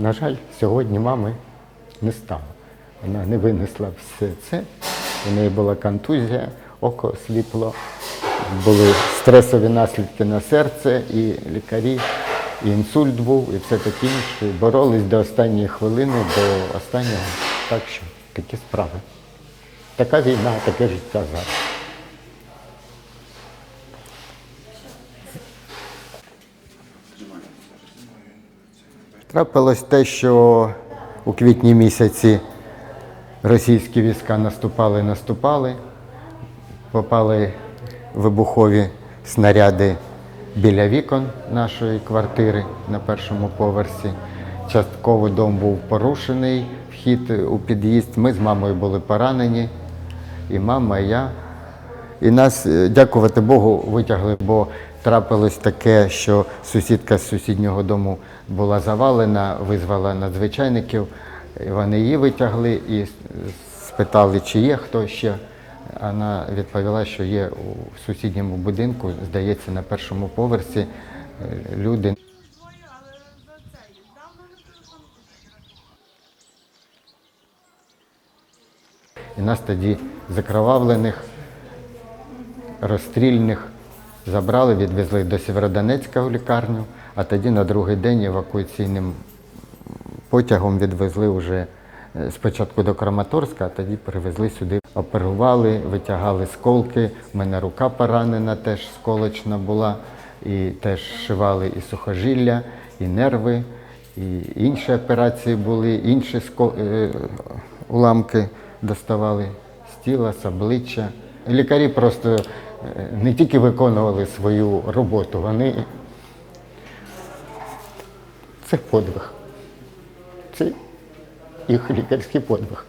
На жаль, сьогодні мами не стало. Вона не винесла все це. У неї була контузія, око сліпло, були стресові наслідки на серце, і лікарі, і інсульт був, і все таке інше. Боролись до останньої хвилини, до останнього. Так що такі справи. Така війна, таке життя зараз. Трапилось те, що у квітні місяці російські війська наступали, наступали, попали вибухові снаряди біля вікон нашої квартири на першому поверсі. Частково дом був порушений, вхід у під'їзд. Ми з мамою були поранені, і мама, і я. І нас, е, дякувати Богу, витягли, бо трапилось таке, що сусідка з сусіднього дому була завалена, визвала надзвичайників. Вони її витягли і спитали, чи є хто ще. Вона відповіла, що є у сусідньому будинку, здається, на першому поверсі е, люди. І нас тоді закровавлених, розстрільних забрали, відвезли до Сєвєродонецька у лікарню, а тоді на другий день евакуаційним потягом відвезли вже е, спочатку до Краматорська, а тоді привезли сюди. Оперували, витягали сколки. У мене рука поранена теж сколочна була, і теж шивали і сухожилля, і нерви, і інші операції були, інші ско- е, уламки доставали з тіла, з обличчя. Лікарі просто е, не тільки виконували свою роботу, вони це подвиг. Це їх лікарський подвиг.